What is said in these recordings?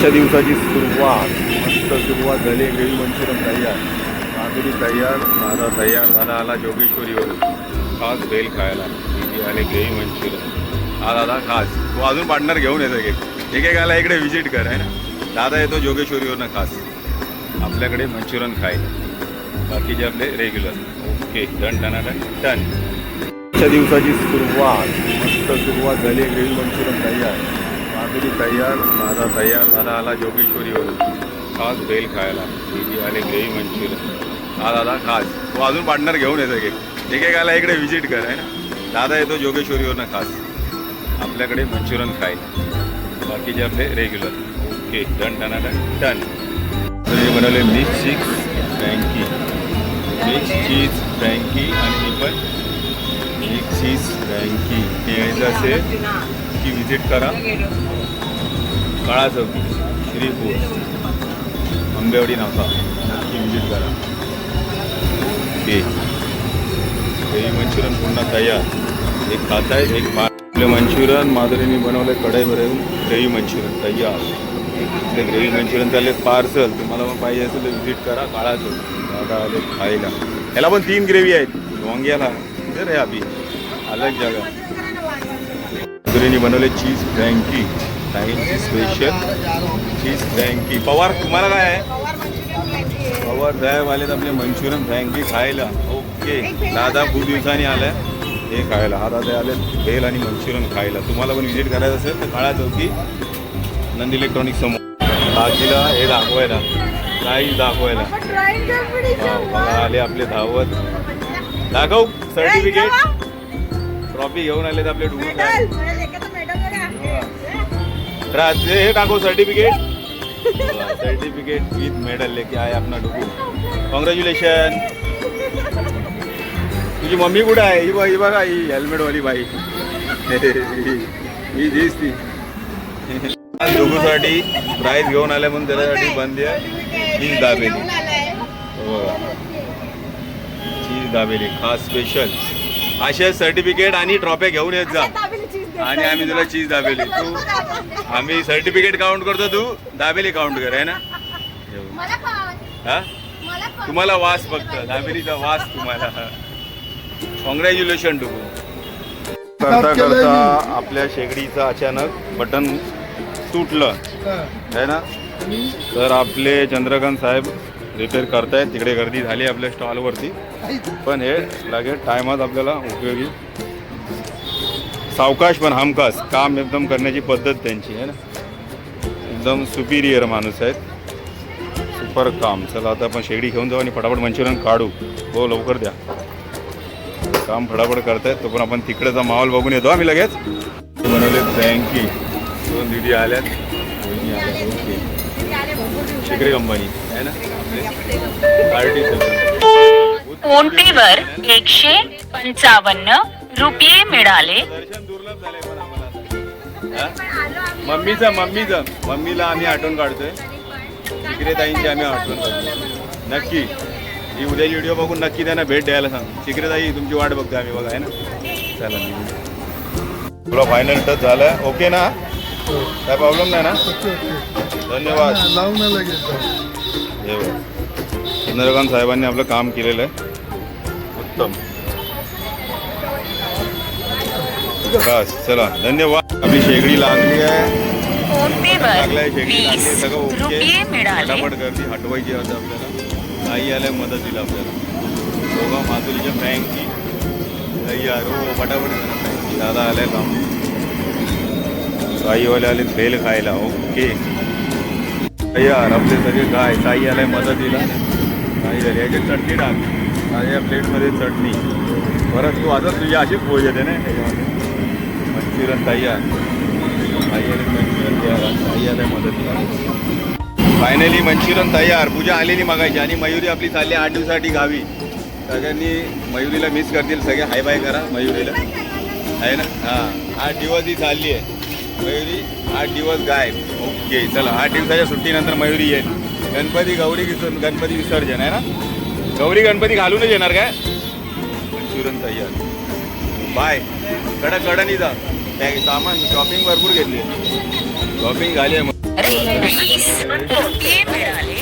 आजच्या दिवसाची सुरुवात. मस्त सुरुवात झाली. ग्रेव्ही मंचुरन तयार. माधुरी तयार माझा तयार. दादा आला जोगेश्वरीवरून. खास बेल खायला. दीदी आले ग्रेव्ही मंचुरियन हा दादा खास. तू अजून पार्टनर घेऊन येतो एक एकेकाला इकडे व्हिजिट कर आहे ना? दादा येतो जोगेश्वरीवरनं खास. आपल्याकडे मंचुरियन खायला. बाकीचे आपले regular okay done done done done आजच्या दिवसाची सुरुवात. मस्त सुरुवात झाली. ग्रेव्ही मंचुरन तयार. माधुरी तयार माझा तयार झाला आला जोगेश्वरीवरून. खास बेल खायला दीदी आणि ग्रेव्ही मंचुरियन हा दादा खास. तो अजून पार्टनर घेऊन येतो एक एकेकाला इकडे व्हिजिट कर आहे ना? दादा येतो जोगेश्वरीवरनं खास. आपल्याकडे मंचुरियन खायला बाकीचे आपले regular okay done done done done तर हे बनवले mix chicks frankie mix cheese frankie आणि पण मिक्स चीज फ्रँकी हे यायचं असेल की व्हिजिट करा. काळा चौक श्रीपूर आंबेवाडी नाका. नक्की विजिट करा. ओके. ग्रेव्ही मंचुरियन पुन्हा तयार. एक खात आहे एक पा आपले मंचुरियन माधुरीने बनवलं कढई भरून ग्रेव्ही मंचुरियन तयार. ते ग्रेव्ही मंचुरियन झाले पार्सल. तुम्हाला मग पाहिजे असेल तर व्हिजिट करा. काळा चौक दादा आले खायला. याला पण तीन ग्रेव्ही आहेत. वांग्याला. इधर आहे अभि अलग जागा माधुरीने बनवले चीज फ्रँकी. टाईमची स्पेशल चीज फ्रँकी पवार तुम्हाला काय आहे? पवार साहेब तर आपले मंचुरियन फ्रँकी खायला. ओके. दादा खूप दिवसांनी आलाय. हे खायला. हा दादा आले भेल आणि मंचुरियन खायला. तुम्हाला पण व्हिजिट करायचं असेल तर काळा चौकी नंद इलेक्ट्रॉनिक समोर. बाकीला हे दाखवायला. काही दाखवायला. हा, आले आपले धावत. दाखव सर्टिफिकेट ट्रॉफी घेऊन आले तर आपले डुबून राजे हे सर्टिफिकेट सर्टिफिकेट विथ मेडल लेके आहे आपला डोकू कॉंग्रॅच्युलेशन तुझी मम्मी कुठे आहे? ही बघ ही बघा ही हेल्मेटवाली बाई. ही जीच ती. डोकूसाठी प्राईज घेऊन आले म्हणून त्याच्यासाठी बंदी आहे. चीज दाबेली. हो. चीज दाबेली. खास स्पेशल असे सर्टिफिकेट आणि ट्रॉफी घेऊन येत जा. आणि आम्ही तुला चीज दाबेली. तू आम्ही सर्टिफिकेट काउंट करतो तू दाबेली काउंट कर आहे ना? हा? तुम्हाला वास फक्त दाबेलीचा वास तुम्हाला. कॉंग्रॅच्युलेशन टू करता करता आपल्या शेगडीचं अचानक बटन तुटलं आहे ना? तर आपले चंद्रकांत साहेब रिपेअर करतायत. तिकडे गर्दी झाली आपल्या स्टॉलवरती पण हे लगेच टायमात आपल्याला उपयोगी. सावकाश पण हमखास काम एकदम करण्याची पद्धत त्यांची आहे ना. एकदम सुपिरियर माणूस आहेत. सुपर काम. चला आता आपण शेगडी घेऊन जाऊ आणि फटाफट मंचुरियन काढू. हो लवकर द्या. काम फटाफट करतायत तो पण आपण तिकडेचा माहोल बघून येतो आम्ही लगेच. बनवले फ्रँकी दोन दिदी आल्यात. ओके शिकरी कंपनी आहे ना? आरटी फोनपेवर एकशे पंचावन्न रुपये मिळाले. मम्मीचं मम्मीचं. मम्मीला आम्ही आठवण काढतोय. शिकरे ताईंची आम्ही आठवण काढतो नक्की. ही उद्याची व्हिडिओ बघून नक्की त्यांना भेट द्यायला सांग. शिकरे ताई तुमची वाट बघतोय आम्ही बघा आहे ना? चला. तुला फायनल टच झालं ओके ना? काय प्रॉब्लेम नाही ना? धन्यवाद. चंद्रकांत साहेबांनी आपलं काम केलेलं आहे. उत्तम. बस चला. धन्यवाद. आपली शेगडी लागली आहे सगळं ओके। फटाफट गर्दी हटवायची आता आपल्याला। आई आल्या मदतीला आपल्याला। दोघा माधुरीच्या फ्रँकी तयार हो पटापट करा फ्रँकी दादा आलाय काम. साईवाले आले बेल खायला. ओके. तयार आपले सगळे काय? साई आलाय मदतीला काही झाली. याच्यात चटणी टाक. माझ्या प्लेटमध्ये चटणी. परत तू आता तुझी अशीच पोळी येते ना? त्याच्यामध्ये मंचुरियन तयार आई आले तयार फायनली मंचुरियन तयार पूजा आलेली मागायची आणि मयुरी आपली चालली आठ दिवसासाठी गावी. सगळ्यांनी मयुरीला मिस करतील. सगळे हाय बाय करा मयुरीला. आहे ना? हां. आठ दिवस ही चालली आहे. मयुरी आठ दिवस गायब. ओके चला. आठ दिवसाच्या सुट्टीनंतर मयुरी येईल. गणपती गौरी विसर्जन गणपती विसर्जन आहे ना? गौरी गणपती घालूनच येणार काय? मंचुरियन तयार बाय कडा कडा जा त्या सामान शॉपिंग भरपूर घेतली. शॉपिंग झाली आहे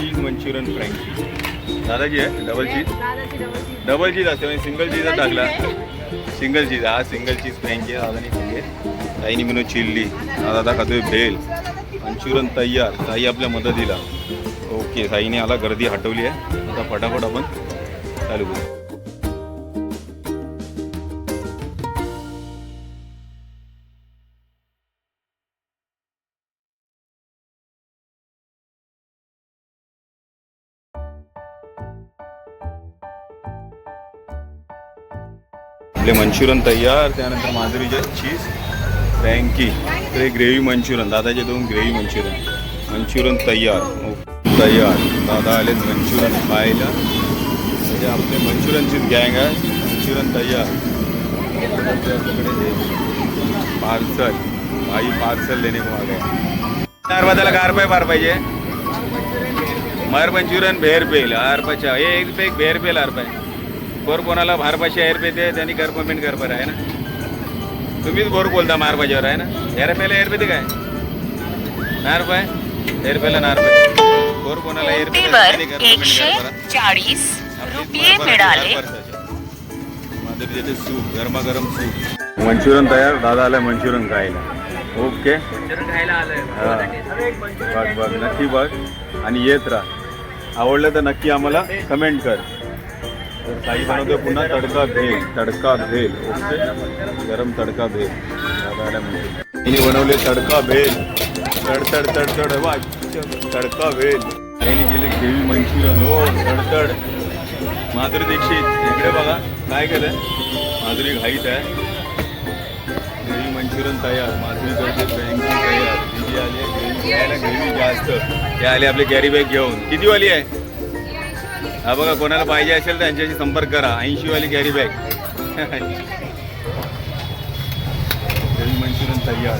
वीस मंचुरियन फ्रँकी दादाची आहे डबल चीज डबल चीज असते म्हणजे सिंगल चीज टाकला. सिंगल चीज हा सिंगल चीज फ्रँकी आहे दादानी आहे ताईनी म्हणून चिल्ली. दादा खातोय भेल. मंचुरियन तयार ताई आपल्या मदतीला. ओके ताईने आला गर्दी हटवली आहे. आता फटाफट आपण चालू करू. आपले मंचुरियन तयार त्यानंतर माधुरीचे चीज फ्रँकी ते ग्रेव्ही मंचुरियन दादाचे दोन ग्रेव्ही मंचुरियन. मंचुरियन तयार. तयार. दादा आले मंचुरियन खायला. म्हणजे आपले मंचुरनचीच गँग आहे. मंचुरियन तयार. आपल्याकडे पार्सल. भाई पार्सल देणे को आ गया कार पाय पार पाहिजे? मर मंचुरियन भेर पेल आर एक पे भेर पेल आर बोर कोणाला भारपाशी एअर पे ते त्यांनी कर पेमेंट कर पर आहे ना? तुम्हीच बोर बोलता मार पाहिजेवर आहे ना? एअर पेला एअर पे ते काय? नार पाय एअर पेला नार पाय बोर कोणाला एअर पे कोणतेवर त्यांनी कर पेमेंट एकशे कर परा चाळीस रुपये मिळाले. माधुरी सूप गरमागरम सूप. मंचुरियन तयार? दादा आलाय मंचुरियन खायला. ओके. हा. बघ बघ नक्की बघ. आणि येत राहा. आवडलं तर नक्की आम्हाला कमेंट कर. ताई बनवते पुन्हा तडका भेल तडका भेल ओके गरम तडका भेल दादा तिने बनवले तडका भेल. तड तड तड तड. वा तडका भेल. त्यांनी केले ग्रेव्ही मंचुरियन. हो तडतड माधुरी दीक्षित इकडे बघा काय केलं माधुरी घाईत आहे. ग्रेव्ही मंचुरियन तयार. माधुरी करते बँकिंग तयार. किती आली आहे? ग्रेव्ही घ्यायला ग्रेव्ही जास्त. ते आले आपले कॅरी बॅग घेऊन. किती वाली आहे? हा बघा कोणाला पाहिजे असेल तर त्यांच्याशी संपर्क करा. ऐंशी वाली कॅरी बॅग ग्रेव्ही मंचुरियन तयार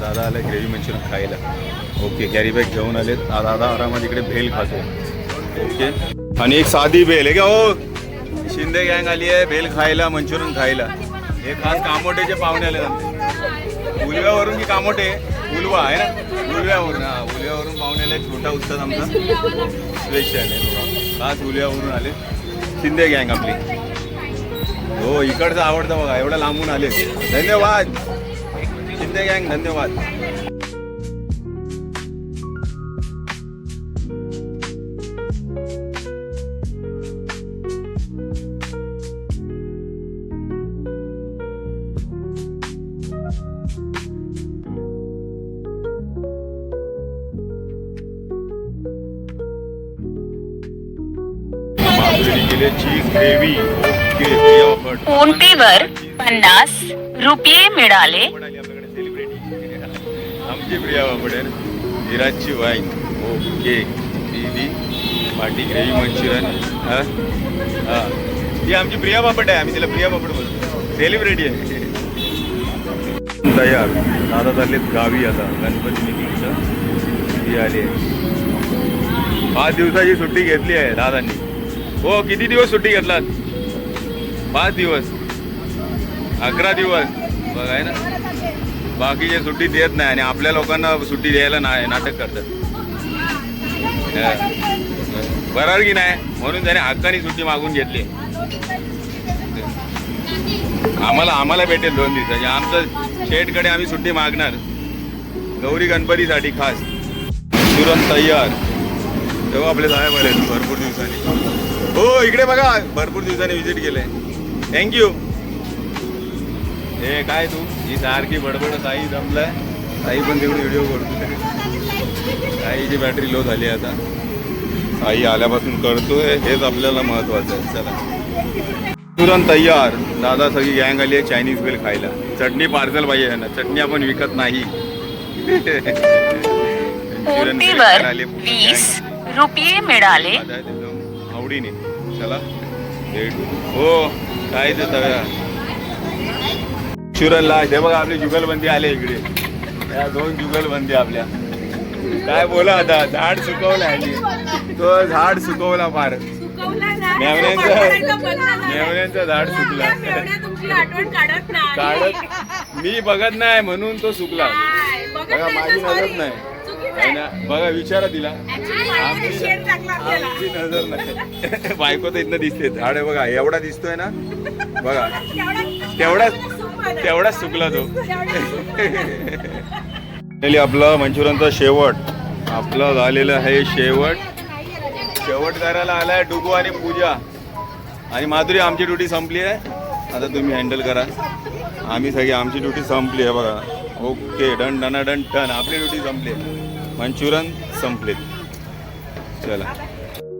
दादा आला ग्रेव्ही मंचुरियन खायला. ओके कॅरी बॅग घेऊन आले दादा आरामात इकडे भेल खातो. ओके आणि एक साधी भेल. आहे का हो. शिंदे गँग आली आहे भेल खायला मंचुरियन खायला. हे खास कामोटेचे पाहुणे आले आमचे. उलव्यावरून की कामोटे. उलवा आहे ना? उलव्यावरून. हा उलव्यावरून पाहुणे आले छोटा उत्सव आमचा. स्पेशल आहे. बघा. खास म्हणून आले. शिंदे गँग आपली. हो इकडचं आवडतं बघा एवढं लांबून आले. धन्यवाद. शिंदे गँग धन्यवाद. चीज ग्रेव्ही फोनपेवर पन्नास रुपये मिळाले. आमची प्रिया बापट आहे ना विराजची वाईन ओके दीदी पाटी ग्रेव्ही मंचुरियन. हा? हा. ती आमची प्रिया बापट आहे. आम्ही तिला प्रिया बापट बोलतो. सेलिब्रिटी आहे. तयार. दादा चाललेत गावी आता. गणपती मिटिंगचं ती आली आहे. पाच दिवसाची सुट्टी घेतली आहे दादांनी. हो किती दिवस सुट्टी घेतलात? पाच दिवस. अकरा दिवस. बघ आहे ना? बाकीचे सुट्टी देत नाही आणि आपल्या लोकांना सुट्टी द्यायला नाही नाटक करतात. बरार की नाही? म्हणून त्याने हक्कानी सुट्टी मागून घेतली. आम्हाला आम्हाला भेटेल दोन दिवसाची. आमचं शेटकडे आम्ही सुट्टी मागणार. गौरी गणपतीसाठी खास. तुरंत तयार. तेव्हा आपले साहेब आले भरपूर दिवसांनी. हो इकडे बघा. भरपूर दिवसांनी व्हिजिट केलंय. थँक्यू हे काय तू? ही सारखी बडबड ताई जमलाय. ताई पण तेवढी व्हिडिओ करतो ताईची बॅटरी लो झाली आता. ताई आल्यापासून करतोय. हेच आपल्याला महत्वाचं आहे. चला. तुरंत तयार. दादा सगळी गँग आली आहे चायनीज बिल खायला. चटणी पार्सल पाहिजे ना. चटणी आपण विकत नाही. वीस रुपये मिळाले? आवडीने. चला. भेटू. हो काय ते तव्या. शुरनला हे बघा आपली जुगलबंदी आले इकडे. या दोन जुगलबंदी आपल्या. काय बोला आता झाड सुकवलं आहे तो झाड सुकवला फार. मेवण्यांचं झाड सुकला. काढत मी बघत नाही म्हणून तो सुकला. बघा नाही माझी sorry. नाही. आहे ना बघा विचारा तिला. आमची नजर नाही. बायको तर इथनं दिसते. झाड बघा एवढा दिसतोय ना? बघा. तेवढाच तेवढाच चुकला तो. आपलं मंचुरियनचा शेवट. आपलं झालेलं आहे शेवट. शेवट करायला आलाय डुगू आणि पूजा. आणि माधुरी आमची ड्युटी संपली आहे. आता तुम्ही हँडल करा. आम्ही सगळी आमची ड्युटी संपली आहे बघा. Okay done done done done. आपली ड्युटी संपली मंचुरियन संपलेत. चला.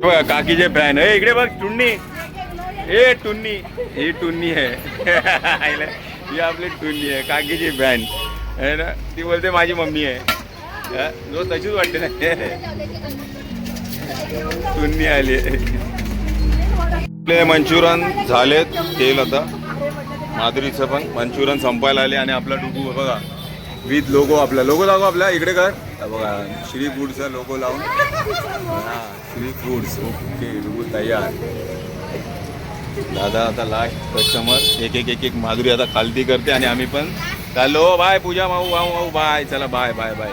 बघा काकीचे फॅन ए इकडे बघ टुन्नी. ए टुन्नी. ही टुन्नी आहे. ही आपली टुन्नी आहे काकीची फॅन आहे ना? ती बोलते माझी मम्मी आहे. जो तशीच वाटते ना. टुन्नी आली आपले मंचुरियन झालेत तेल आता. माधुरीचं पण. मंचुरियन संपायला आले आणि आपला डुगू बघा. विथ लोगो आपला. लोगो लागू आपला. इकडे कर. बघा श्री फूडचा लोगो लावून. श्री फूड्स. ओके लोगो तयार. दादा आता लास्ट कस्टमर एक एक एक एक माधुरी आता खालती करते आणि आम्ही पण. चालो बाय पूजा माऊ भाऊ माऊ बाय चला बाय बाय बाय